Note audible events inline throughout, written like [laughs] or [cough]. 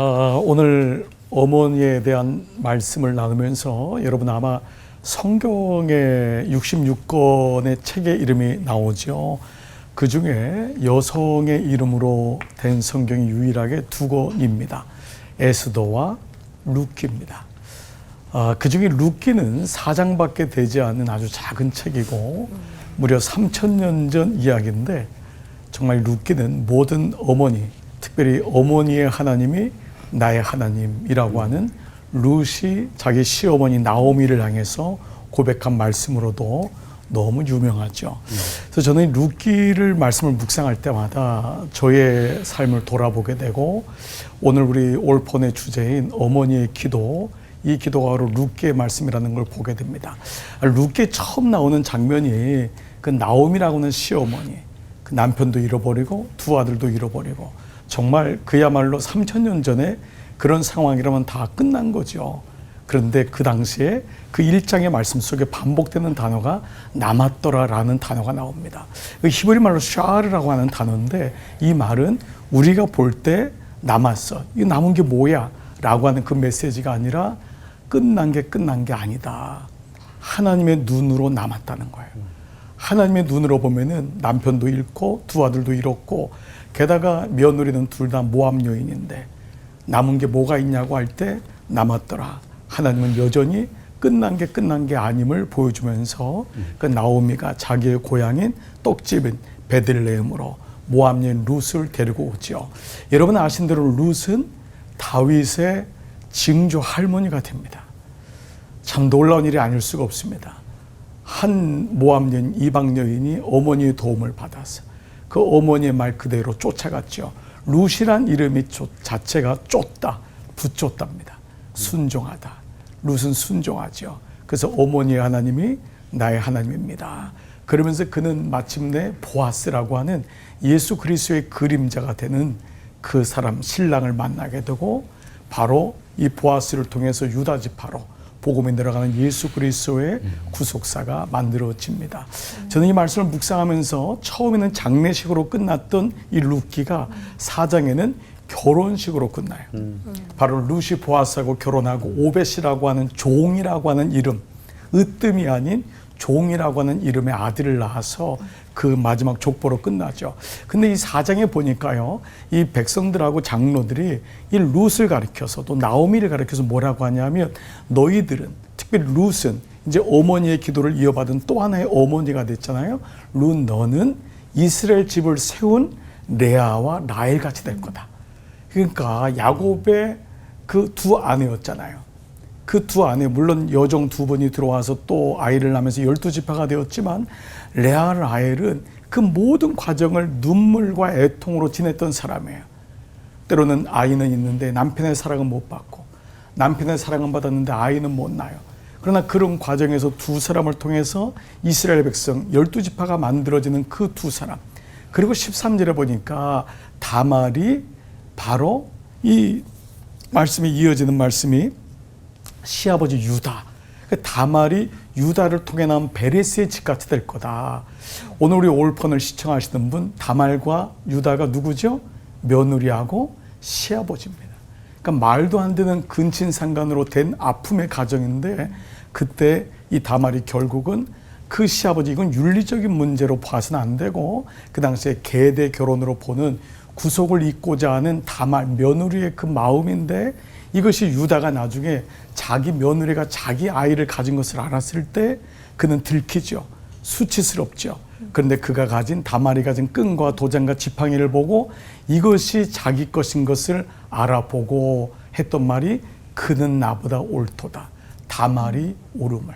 아, 오늘 어머니에 대한 말씀을 나누면서 여러분 아마 성경에 66권의 책의 이름이 나오죠. 그 중에 여성의 이름으로 된 성경이 유일하게 두 권입니다. 에스더와 루키입니다. 아, 그 중에 루키는 사장밖에 되지 않는 아주 작은 책이고 무려 3천년 전 이야기인데 정말 루키는 모든 어머니, 특별히 어머니의 하나님이 나의 하나님이라고 하는 루시 자기 시어머니 나오미를 향해서 고백한 말씀으로도 너무 유명하죠. 그래서 저는 루키를 말씀을 묵상할 때마다 저의 삶을 돌아보게 되고 오늘 우리 올폰의 주제인 어머니의 기도 이 기도가 바로 루키의 말씀이라는 걸 보게 됩니다. 루키에 처음 나오는 장면이 그 나오미라고 하는 시어머니 그 남편도 잃어버리고 두 아들도 잃어버리고 정말 그야말로 3천 년 전에 그런 상황이라면 다 끝난 거죠. 그런데 그 당시에 그 일장의 말씀 속에 반복되는 단어가 남았더라라는 단어가 나옵니다. 그 히브리 말로 샤르라고 하는 단어인데 이 말은 우리가 볼 때 남았어. 이 남은 게 뭐야? 라고 하는 그 메시지가 아니라 끝난 게 끝난 게 아니다. 하나님의 눈으로 남았다는 거예요. 하나님의 눈으로 보면은 남편도 잃고 두 아들도 잃었고 게다가 며느리는 둘 다 모함 여인인데 남은 게 뭐가 있냐고 할 때 남았더라. 하나님은 여전히 끝난 게 끝난 게 아님을 보여주면서 그 나오미가 자기의 고향인 떡집인 베들레헴으로 모함 여인 룻을 데리고 오지요. 여러분 아신 대로 룻은 다윗의 증조 할머니가 됩니다. 참 놀라운 일이 아닐 수가 없습니다. 한 모함 여인 이방 여인이 어머니의 도움을 받아서 그 어머니의 말 그대로 쫓아갔죠. 룻이란 이름이 쫓, 자체가 쫓다, 붙쫓답니다. 순종하다. 룻은 순종하죠. 그래서 어머니의 하나님이 나의 하나님입니다. 그러면서 그는 마침내 보아스라고 하는 예수 그리스도의 그림자가 되는 그 사람 신랑을 만나게 되고 바로 이 보아스를 통해서 유다 지파로 복음이 들어가는 예수 그리스도의 구속사가 만들어집니다. 저는 이 말씀을 묵상하면서 처음에는 장례식으로 끝났던 이 루키가 사장에는 결혼식으로 끝나요. 바로 루시 보아스하고 결혼하고 오벳이라고 하는 종이라고 하는 이름, 으뜸이 아닌 종이라고 하는 이름의 아들을 낳아서 그 마지막 족보로 끝나죠. 근데 이 사장에 보니까요, 이 백성들하고 장로들이 이 룻을 가리켜서 또 나오미를 가리켜서 뭐라고 하냐면 너희들은 특별히 룻은 이제 어머니의 기도를 이어받은 또 하나의 어머니가 됐잖아요. 룻 너는 이스라엘 집을 세운 레아와 라헬 같이 될 거다. 그러니까 야곱의 그 두 아내였잖아요. 그두 아내 물론 여종 두 분이 들어와서 또 아이를 낳으면서 열두 지파가 되었지만 레아 라헬은 그 모든 과정을 눈물과 애통으로 지냈던 사람이에요. 때로는 아이는 있는데 남편의 사랑은 못 받고 남편의 사랑은 받았는데 아이는 못 낳아요. 그러나 그런 과정에서 두 사람을 통해서 이스라엘 백성 열두 지파가 만들어지는 그 두 사람. 그리고 13절에 보니까 다말이 바로 이 말씀이 이어지는 말씀이 시아버지 유다. 그 다말이 유다를 통해 나온 베레스의 집같이 될 거다. 오늘 우리 올펀을 시청하시는 분 다말과 유다가 누구죠? 며느리하고 시아버지입니다. 그러니까 말도 안 되는 근친 상간으로 된 아픔의 가정인데 그때 이 다말이 결국은 그 시아버지 이건 윤리적인 문제로 봐서는 안 되고 그 당시에 계대 결혼으로 보는 구속을 잇고자 하는 다말 며느리의 그 마음인데 이것이 유다가 나중에 자기 며느리가 자기 아이를 가진 것을 알았을 때 그는 들키죠. 수치스럽죠. 그런데 그가 가진 다말이 가진 끈과 도장과 지팡이를 보고 이것이 자기 것인 것을 알아보고 했던 말이 그는 나보다 옳도다. 다말이 옳음을.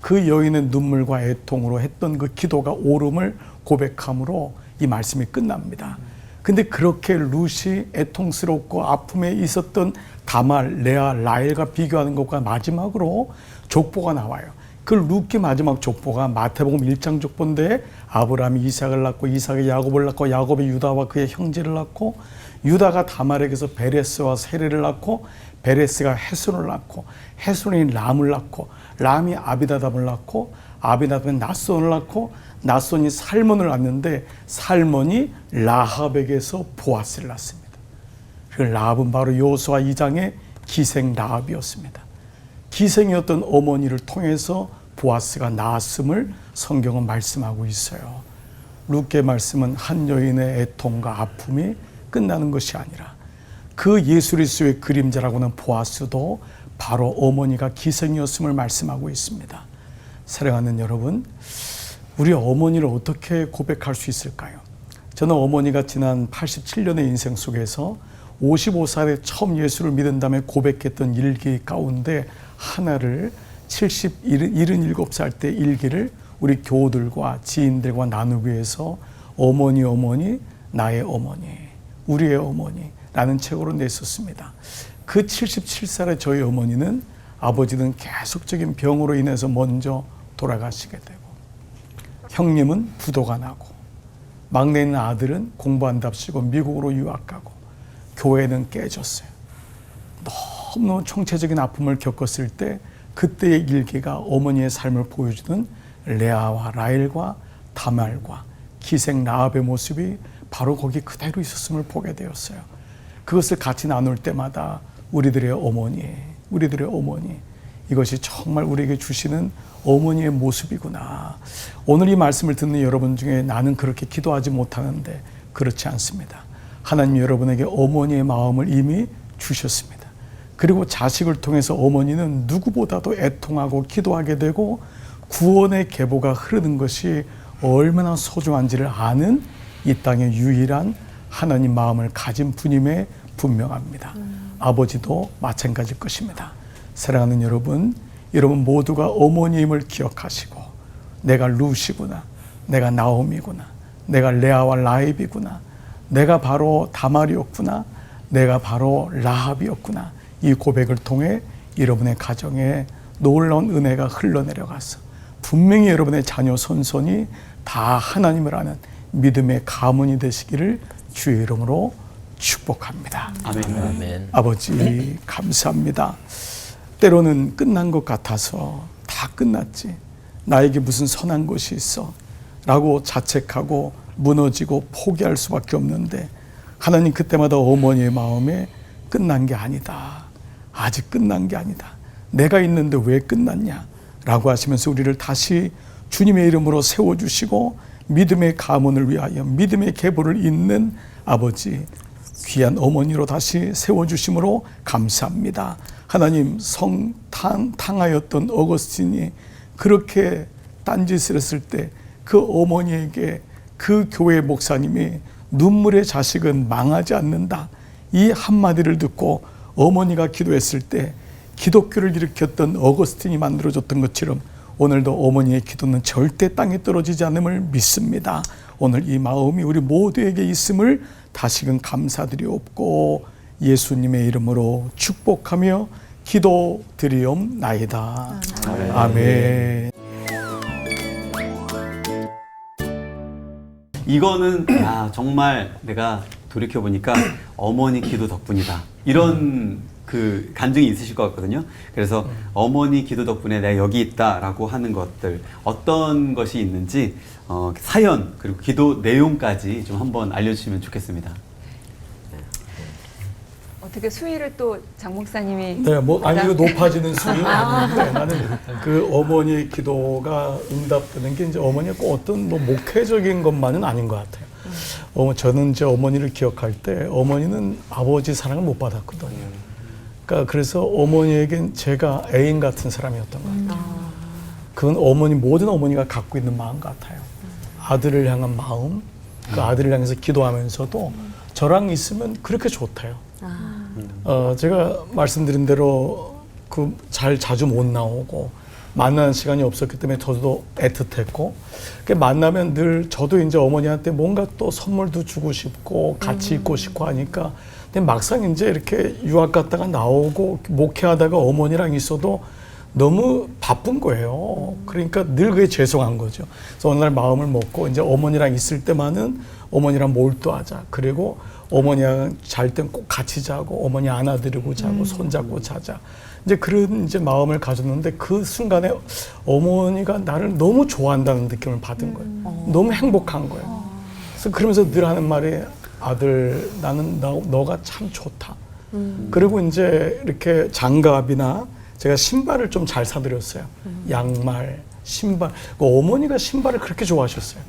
그 여인의 눈물과 애통으로 했던 그 기도가 옳음을 고백함으로 이 말씀이 끝납니다. 근데 그렇게 루시 애통스럽고 아픔에 있었던 다말, 레아, 라엘과 비교하는 것과 마지막으로 족보가 나와요. 그 루키 마지막 족보가 마태복음 1장 족보인데 아브라함이 이삭을 낳고 이삭이 야곱을 낳고 야곱이 유다와 그의 형제를 낳고 유다가 다말에게서 베레스와 세레를 낳고 베레스가 헤손을 낳고 헤손이 람을 낳고 람이 아비다답을 낳고 아비다답은 나손을 낳고 나손이 살몬을 낳는데 살몬이 라합에게서 보아스를 낳습니다. 그 라합은 바로 요수아 2장의 기생 라합이었습니다. 기생이었던 어머니를 통해서 보아스가 낳았음을 성경은 말씀하고 있어요. 룻게 말씀은 한 여인의 애통과 아픔이 끝나는 것이 아니라 그 예수 그리스도의 그림자라고는 보아스도 바로 어머니가 기생이었음을 말씀하고 있습니다. 사랑하는 여러분, 우리 어머니를 어떻게 고백할 수 있을까요? 저는 어머니가 지난 87년의 인생 속에서 55살에 처음 예수를 믿은 다음에 고백했던 일기 가운데 하나를 70, 77살 때 일기를 우리 교우들과 지인들과 나누기 위해서 어머니 어머니 나의 어머니 우리의 어머니라는 책으로 냈었습니다. 그 77살의 저희 어머니는 아버지는 계속적인 병으로 인해서 먼저 돌아가시게 되고 형님은 부도가 나고 막내 있는 아들은 공부한답시고 미국으로 유학 가고 교회는 깨졌어요. 너무너무 총체적인 아픔을 겪었을 때 그때의 일기가 어머니의 삶을 보여주는 레아와 라헬과 다말과 기생 라합의 모습이 바로 거기 그대로 있었음을 보게 되었어요. 그것을 같이 나눌 때마다 우리들의 어머니, 우리들의 어머니, 이것이 정말 우리에게 주시는 어머니의 모습이구나. 오늘 이 말씀을 듣는 여러분 중에 나는 그렇게 기도하지 못하는데 그렇지 않습니다. 하나님 여러분에게 어머니의 마음을 이미 주셨습니다. 그리고 자식을 통해서 어머니는 누구보다도 애통하고 기도하게 되고 구원의 계보가 흐르는 것이 얼마나 소중한지를 아는 이 땅의 유일한 하나님 마음을 가진 분임에 분명합니다. 아버지도 마찬가지일 것입니다. 사랑하는 여러분, 여러분 모두가 어머님을 기억하시고 내가 루시구나, 내가 나옴이구나, 내가 레아와 라입이구나, 내가 바로 다말이었구나, 내가 바로 라합이었구나. 이 고백을 통해 여러분의 가정에 놀라운 은혜가 흘러내려가서 분명히 여러분의 자녀 손손이 다 하나님을 아는 믿음의 가문이 되시기를 주의 이름으로 축복합니다. 아멘. 아멘. 아버지 감사합니다. 때로는 끝난 것 같아서 다 끝났지. 나에게 무슨 선한 것이 있어. 라고 자책하고 무너지고 포기할 수밖에 없는데 하나님 그때마다 어머니의 마음에 끝난 게 아니다. 아직 끝난 게 아니다. 내가 있는데 왜 끝났냐? 라고 하시면서 우리를 다시 주님의 이름으로 세워주시고 믿음의 가문을 위하여 믿음의 계보를 잇는 아버지 귀한 어머니로 다시 세워주심으로 감사합니다. 하나님 성탕 탕하였던 어거스틴이 그렇게 딴짓을 했을 때 그 어머니에게 그 교회 목사님이 눈물의 자식은 망하지 않는다. 이 한마디를 듣고 어머니가 기도했을 때 기독교를 일으켰던 어거스틴이 만들어졌던 것처럼 오늘도 어머니의 기도는 절대 땅에 떨어지지 않음을 믿습니다. 오늘 이 마음이 우리 모두에게 있음을 다시금 감사드리옵고 예수님의 이름으로 축복하며 기도드리옵나이다. 아멘. 이거는 아 정말 내가 돌이켜 보니까 어머니 기도 덕분이다. 이런 그 간증이 있으실 것 같거든요. 그래서 어머니 기도 덕분에 내가 여기 있다라고 하는 것들 어떤 것이 있는지 어, 사연 그리고 기도 내용까지 좀 한번 알려주시면 좋겠습니다. 어떻게 수위를 또 장 목사님이 네, 뭐 아니 이거 높아지는 수준은 아닌데 나는 그 어머니의 기도가 응답되는 게 이제 어머니가 꼭 어떤 뭐 목회적인 것만은 아닌 것 같아요. 어, 저는 제 어머니를 기억할 때 어머니는 아버지 사랑을 못 받았거든요. 그러니까 그래서 어머니에겐 제가 애인 같은 사람이었던 것 같아요. 그건 어머니 모든 어머니가 갖고 있는 마음 같아요. 아들을 향한 마음, 그 아들을 향해서 기도하면서도 저랑 있으면 그렇게 좋대요. 어, 제가 말씀드린 대로 그 잘 자주 못 나오고 만나는 시간이 없었기 때문에 저도 애틋했고 그 만나면 늘 저도 이제 어머니한테 뭔가 또 선물도 주고 싶고 같이 있고 싶고 하니까 근데 막상 이제 이렇게 유학 갔다가 나오고 목회하다가 어머니랑 있어도 너무 바쁜 거예요. 그러니까 늘 그게 죄송한 거죠. 그래서 어느 날 마음을 먹고 이제 어머니랑 있을 때만은 어머니랑 몰두하자. 그리고 어머니랑 잘 땐 꼭 같이 자고 어머니 안아드리고 자고 손잡고 자자. 이제 그런 이제 마음을 가졌는데 그 순간에 어머니가 나를 너무 좋아한다는 느낌을 받은 거예요. 너무 행복한 거예요. 그래서 그러면서 늘 하는 말이 아들 나는 너, 너가 참 좋다. 그리고 이제 이렇게 장갑이나 제가 신발을 좀 잘 사드렸어요. 양말, 신발. 그 어머니가 신발을 그렇게 좋아하셨어요.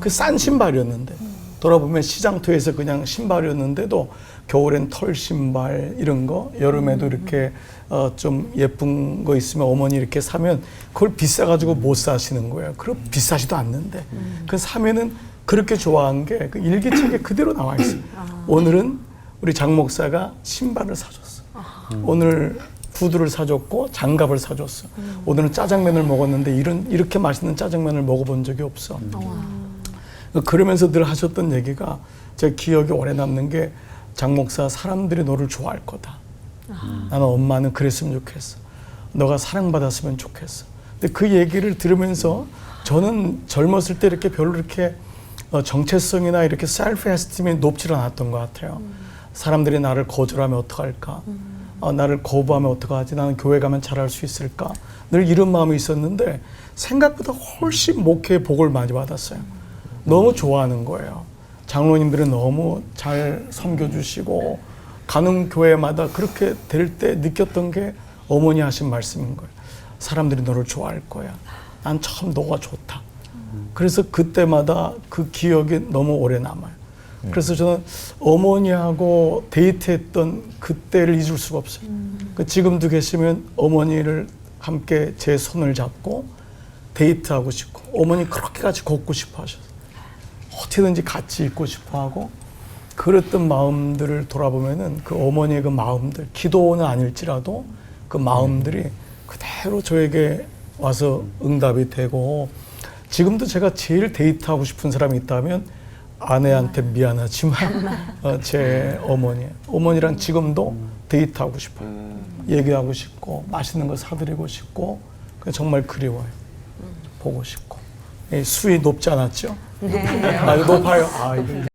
그싼 신발이었는데 돌아보면 시장터에서 그냥 신발이었는데도 겨울엔 털 신발 이런 거 여름에도 이렇게 어, 좀 예쁜 거 있으면 어머니 이렇게 사면 그걸 비싸가지고 못 사시는 거예요. 그럼 비싸지도 않는데 그 사면은 그렇게 좋아한 게 그 일기책에 그대로 나와 있어요. 오늘은 우리 장 목사가 신발을 사줬어. 오늘 구두를 사줬고 장갑을 사줬어. 오늘은 짜장면을 먹었는데 이런 이렇게 맛있는 짜장면을 먹어본 적이 없어. 그러면서 늘 하셨던 얘기가 제 기억에 오래 남는 게 장 목사 사람들이 너를 좋아할 거다. 나는 엄마는 그랬으면 좋겠어. 너가 사랑받았으면 좋겠어. 근데 그 얘기를 들으면서 저는 젊었을 때 이렇게 별로 이렇게 어, 정체성이나 이렇게 셀프 에스팀이 높지 않았던 것 같아요. 사람들이 나를 거절하면 어떡할까? 어, 나를 거부하면 어떡하지? 나는 교회 가면 잘할 수 있을까? 늘 이런 마음이 있었는데 생각보다 훨씬 목회의 복을 많이 받았어요. 너무 좋아하는 거예요. 장로님들은 너무 잘 섬겨주시고 가는 교회마다 그렇게 될 때 느꼈던 게 어머니 하신 말씀인 거예요. 사람들이 너를 좋아할 거야. 난 참 너가 좋다. 그래서 그때마다 그 기억이 너무 오래 남아요. 그래서 저는 어머니하고 데이트했던 그때를 잊을 수가 없어요. 그 지금도 계시면 어머니를 함께 제 손을 잡고 데이트하고 싶고 어머니 그렇게 같이 걷고 싶어 하셨어요. 어떻게든지 같이 있고 싶어 하고 그랬던 마음들을 돌아보면은 그 어머니의 그 마음들 기도는 아닐지라도 그 마음들이 그대로 저에게 와서 응답이 되고 지금도 제가 제일 데이트하고 싶은 사람이 있다면 아내한테 미안하지만 [laughs] 어, 제 어머니 어머니랑 지금도 데이트하고 싶어요. 얘기하고 싶고 맛있는 거 사드리고 싶고 그 정말 그리워요. 보고 싶고. 이 수위 높지 않았죠? 네. 아, 높아요. 아, 이거